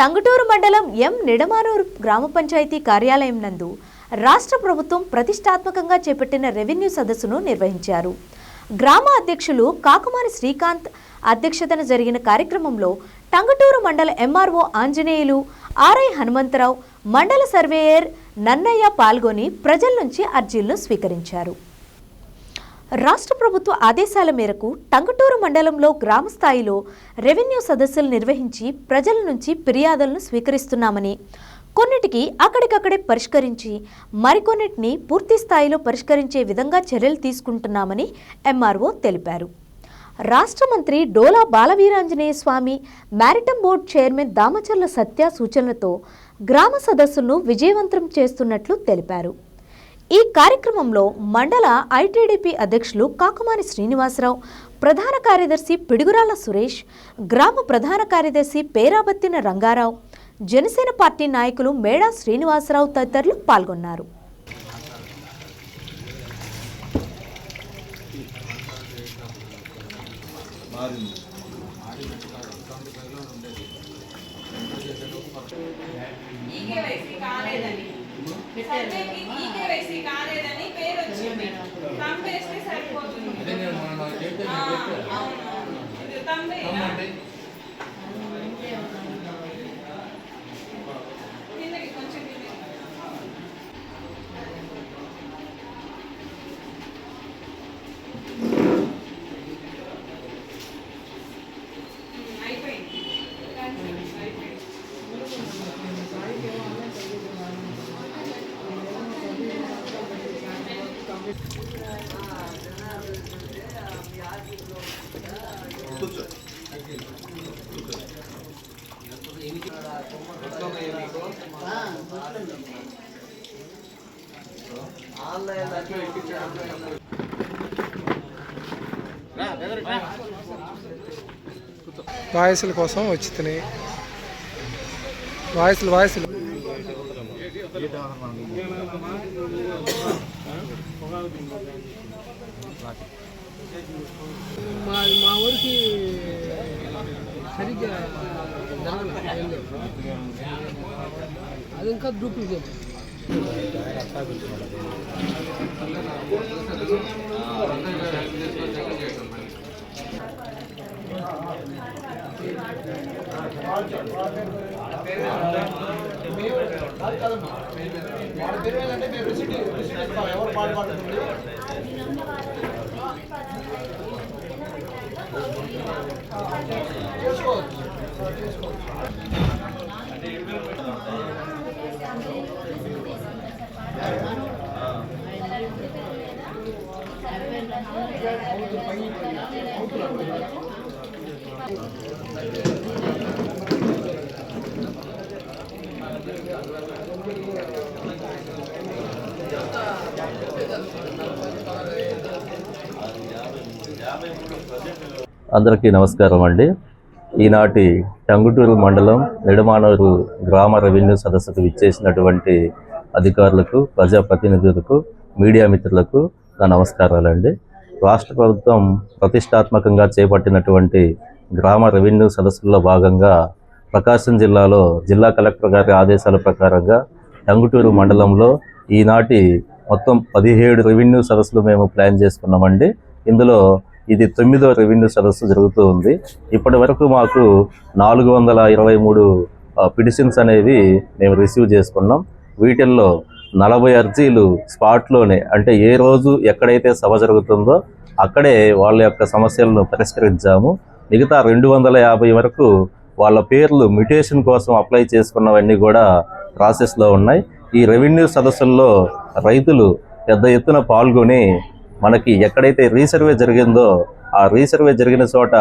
టంగుటూరు మండలం ఎం నిడమానూరు గ్రామ పంచాయతీ కార్యాలయం నందు రాష్ట్ర ప్రభుత్వం ప్రతిష్టాత్మకంగా చేపట్టిన రెవెన్యూ సదస్సును నిర్వహించారు. గ్రామ అధ్యక్షులు కాకుమారి శ్రీకాంత్ అధ్యక్షతన జరిగిన కార్యక్రమంలో టంగుటూరు మండల ఎంఆర్ఓ ఆంజనేయులు ఆర్ఐ హనుమంతరావు మండల సర్వేయర్ నన్నయ్య పాల్గొని ప్రజల నుంచి అర్జీలను స్వీకరించారు. రాష్ట్ర ప్రభుత్వ ఆదేశాల మేరకు టంగుటూరు మండలంలో గ్రామ స్థాయిలో రెవెన్యూ సదస్సులు నిర్వహించి ప్రజల నుంచి ఫిర్యాదులను స్వీకరిస్తున్నామని కొన్నిటికి అక్కడికక్కడే పరిష్కరించి మరికొన్నిటిని పూర్తి స్థాయిలో పరిష్కరించే విధంగా చర్యలు తీసుకుంటున్నామని ఎంఆర్ఓ తెలిపారు. రాష్ట్ర మంత్రి Dola Balaveeranjaneya Swamy maritime board chairman Damacharla Satya సూచనలతో గ్రామ సదస్సులను విజయవంతం చేస్తున్నట్లు తెలిపారు. ఈ కార్యక్రమంలో మండల ఐటీడీపీ అధ్యక్షులు కాకుమాని శ్రీనివాసరావు ప్రధాన కార్యదర్శి పిడుగురాల సురేష్ గ్రామ ప్రధాన కార్యదర్శి పేరాబత్తిన రంగారావు జనసేన పార్టీ నాయకులు మేడా శ్రీనివాసరావు తదితరులు పాల్గొన్నారు. ఈకేవైసీ ఈకేవైసీ కాలేదని పేరు వచ్చింది. తంపేస్తే సరిపోతుంది. అవును. తంపేనా? వాయిస్ల కోసం వచ్చినాయి వాయిస్లు వాయిస్లు. మా మా ఊరికి సరిగ్గా జరగలేదు అది ఇంకా డూప్లికేట్ ఎవరు పాడుపడుతుంది అందరికీ నమస్కారం అండి. ఈనాటి టంగుటూరు మండలం నిడమానూరు గ్రామ రెవెన్యూ సదస్సుకు విచ్చేసినటువంటి అధికారులకు ప్రజాప్రతినిధులకు మీడియా మిత్రులకు నా నమస్కారాలండి. రాష్ట్ర ప్రభుత్వం ప్రతిష్టాత్మకంగా చేపట్టినటువంటి గ్రామ రెవెన్యూ సదస్సుల్లో భాగంగా ప్రకాశం జిల్లాలో జిల్లా కలెక్టర్ గారి ఆదేశాల ప్రకారంగా టంగుటూరు మండలంలో ఈనాటి మొత్తం పదిహేడు రెవెన్యూ సదస్సులు మేము ప్లాన్ చేసుకున్నామండి. ఇందులో ఇది తొమ్మిదో రెవెన్యూ సదస్సు జరుగుతూ ఉంది. ఇప్పటి వరకు మాకు నాలుగు వందల ఇరవై మూడు పిటిషన్స్ అనేవి మేము రిసీవ్ చేసుకున్నాం. వీటిల్లో నలభై అర్జీలు స్పాట్లోనే అంటే ఏ రోజు ఎక్కడైతే సభ జరుగుతుందో అక్కడే వాళ్ళ యొక్క సమస్యలను పరిష్కరించాము. మిగతా రెండు వందల యాభై వరకు వాళ్ళ పేర్లు మ్యుటేషన్ కోసం అప్లై చేసుకున్నవన్నీ కూడా ప్రాసెస్లో ఉన్నాయి. ఈ రెవెన్యూ సదస్సుల్లో రైతులు పెద్ద ఎత్తున పాల్గొని మనకి ఎక్కడైతే రీసర్వే జరిగిందో ఆ రీసర్వే జరిగిన చోట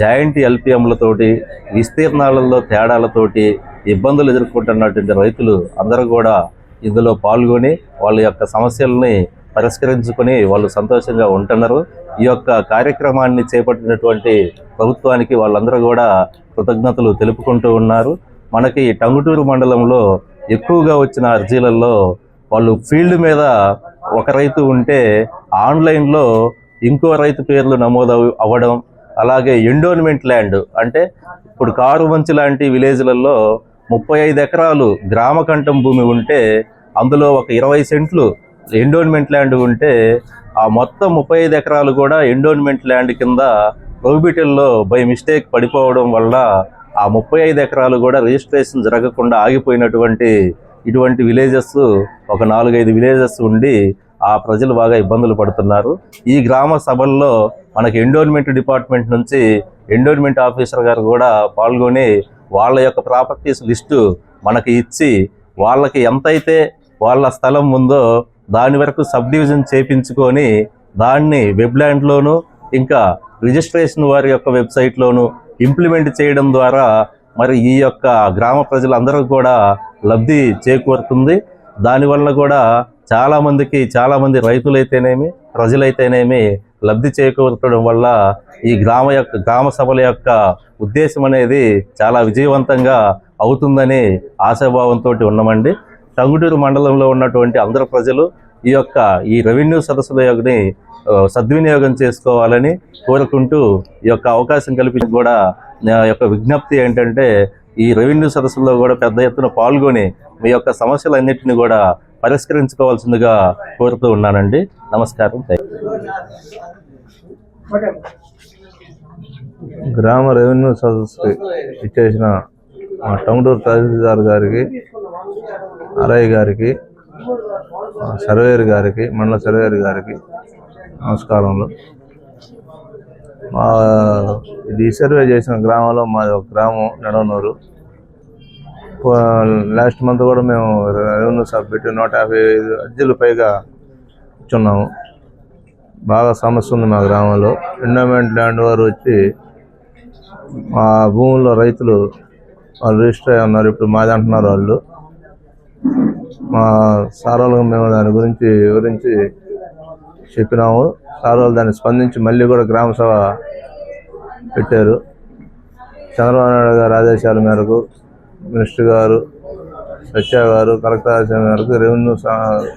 జాయింట్ ఎల్పిఎంలతోటి విస్తీర్ణాలలో తేడాలతోటి ఇబ్బందులు ఎదుర్కొంటున్నటువంటి రైతులు అందరూ కూడా ఇందులో పాల్గొని వాళ్ళ యొక్క సమస్యల్ని పరిష్కరించుకొని వాళ్ళు సంతోషంగా ఉంటున్నారు. ఈ యొక్క కార్యక్రమాన్ని చేపట్టినటువంటి ప్రభుత్వానికి వాళ్ళందరూ కూడా కృతజ్ఞతలు తెలుపుకుంటూ ఉన్నారు. మనకి టంగుటూరు మండలంలో ఎక్కువగా వచ్చిన అర్జీలలో వాళ్ళు ఫీల్డ్ మీద ఒక రైతు ఉంటే ఆన్లైన్లో ఇంకో రైతు పేర్లు నమోదు అవ్- అవ్వడం అలాగే ఎండోన్మెంట్ ల్యాండ్ అంటే ఇప్పుడు కారు మంచి లాంటి విలేజ్లలో ముప్పై ఐదు ఎకరాలు గ్రామ కంఠం భూమి ఉంటే అందులో ఒక ఇరవై సెంట్లు ఎండోన్మెంట్ ల్యాండ్ ఉంటే ఆ మొత్తం ముప్పై ఐదు ఎకరాలు కూడా ఎండోన్మెంట్ ల్యాండ్ కింద ప్రోబిటల్లో బై మిస్టేక్ పడిపోవడం వల్ల ఆ ముప్పై ఐదు ఎకరాలు కూడా రిజిస్ట్రేషన్ జరగకుండా ఆగిపోయినటువంటి ఇటువంటి విలేజెస్ ఒక నాలుగైదు విలేజెస్ ఉండి ఆ ప్రజలు బాగా ఇబ్బందులు పడుతున్నారు. ఈ గ్రామ సభల్లో మనకి ఎండోన్మెంట్ డిపార్ట్మెంట్ నుంచి ఎండోన్మెంట్ ఆఫీసర్ గారు కూడా పాల్గొని వాళ్ళ యొక్క ప్రాపర్టీస్ లిస్టు మనకి ఇచ్చి వాళ్ళకి ఎంతైతే వాళ్ళ స్థలం ఉందో దాని వరకు సబ్ డివిజన్ చేపించుకొని దాన్ని వెబ్లాండ్లోను ఇంకా రిజిస్ట్రేషన్ వారి యొక్క వెబ్సైట్లోను ఇంప్లిమెంట్ చేయడం ద్వారా మరి ఈ యొక్క గ్రామ ప్రజలందరూ కూడా లబ్ధి చేకూరుతుంది. దానివల్ల కూడా చాలామందికి చాలామంది రైతులైతేనేమి ప్రజలైతేనేమి లబ్ధి చేకూర్చడం వల్ల ఈ గ్రామ యొక్క గ్రామ సభల యొక్క ఉద్దేశం అనేది చాలా విజయవంతంగా అవుతుందని ఆశాభావంతో ఉన్నామండి. టంగుటూరు మండలంలో ఉన్నటువంటి అందరు ప్రజలు ఈ యొక్క ఈ రెవెన్యూ సదస్సుల యొక్కని సద్వినియోగం చేసుకోవాలని కోరుకుంటూ ఈ యొక్క అవకాశం కల్పించి కూడా నా యొక్క విజ్ఞప్తి ఏంటంటే ఈ రెవెన్యూ సదస్సులో కూడా పెద్ద ఎత్తున పాల్గొని మీ యొక్క సమస్యలన్నింటినీ కూడా పరిష్కరించుకోవాల్సిందిగా కోరుతూ ఉన్నానండి. నమస్కారం. గ్రామ రెవెన్యూ సదస్సు ఇచ్చేసిన మా టంగుటూరు తహసీల్దార్ గారికి అరయ్య గారికి సర్వేయర్ గారికి మండల సర్వేయర్ గారికి నమస్కారములు. మా ఇది సర్వే చేసిన గ్రామంలో మాది ఒక గ్రామం నడవనూరు. లాస్ట్ మంత్ కూడా మేము రెవెన్యూ సబ్ పెట్టి నూట యాభై ఐదు అర్జీలు పైగా ఇచ్చున్నాము. బాగా సమస్య ఉంది మా గ్రామంలో. ఎండోమెంట్ ల్యాండ్ వారు వచ్చి మా భూముల్లో రైతులు వాళ్ళు రిజిస్టర్ అయి ఉన్నారు. ఇప్పుడు మాది అంటున్నారు వాళ్ళు. మా సార్ మేము దాని గురించి వివరించి చెప్పినాము. సార్ వాళ్ళు దాన్ని స్పందించి మళ్ళీ కూడా గ్రామ సభ పెట్టారు. చంద్రబాబు నాయుడు గారి ఆదేశాల మేరకు మినిస్టర్ గారు సత్య గారు కలెక్టర్ ఆదేశాల మేరకు రెవెన్యూ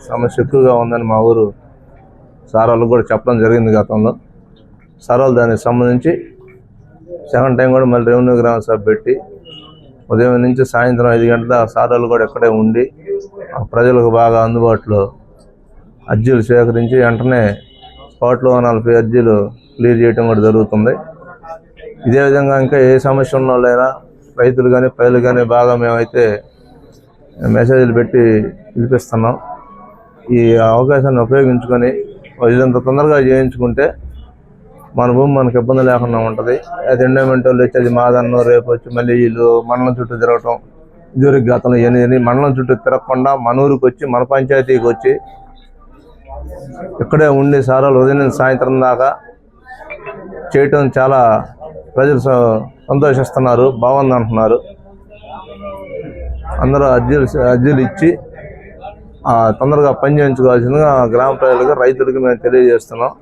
సమస్య ఎక్కువగా ఉందని మా ఊరు సార్ వాళ్ళకి కూడా చెప్పడం జరిగింది గతంలో. సార్ వాళ్ళు దానికి సంబంధించి సెకండ్ టైం కూడా మళ్ళీ రెవెన్యూ గ్రామ సభ పెట్టి ఉదయం నుంచి సాయంత్రం ఐదు గంటల సార్ వాళ్ళు కూడా ఇక్కడే ఉండి ప్రజలకు బాగా అందుబాటులో అర్జీలు సేకరించి వెంటనే స్పాట్లో నలభై అర్జీలు క్లియర్ చేయడం కూడా జరుగుతుంది. ఇదే విధంగా ఇంకా ఏ సమస్య ఉన్న వాళ్ళైనా రైతులు కానీ ప్రజలు కానీ బాగా మేమైతే మెసేజ్లు పెట్టి పిలిపిస్తున్నాం. ఈ అవకాశాన్ని ఉపయోగించుకొని ఇదంత తొందరగా చేయించుకుంటే మన భూమి మనకు ఇబ్బంది లేకుండా ఉంటుంది. అది ఎండోమెంట్ వాళ్ళు వచ్చి అది రేపు వచ్చి మళ్ళీ వీళ్ళు మండలం చుట్టూ తిరగటం ఇదివరకు గతంలో ఎన్ని మండలం చుట్టూ తిరగకుండా మన ఊరికి వచ్చి మన పంచాయతీకి వచ్చి ఇక్కడే ఉండి సారాలు ఉదయం సాయంత్రం దాకా చేయటం చాలా ప్రజలు స- సంతోషిస్తున్నారు బాగుంది అంటున్నారు అందరూ అర్జీలు అర్జీలు ఇచ్చి తొందరగా పని చేయించుకోవాల్సిందిగా గ్రామ ప్రజలకు రైతులకు మేము తెలియజేస్తున్నాం.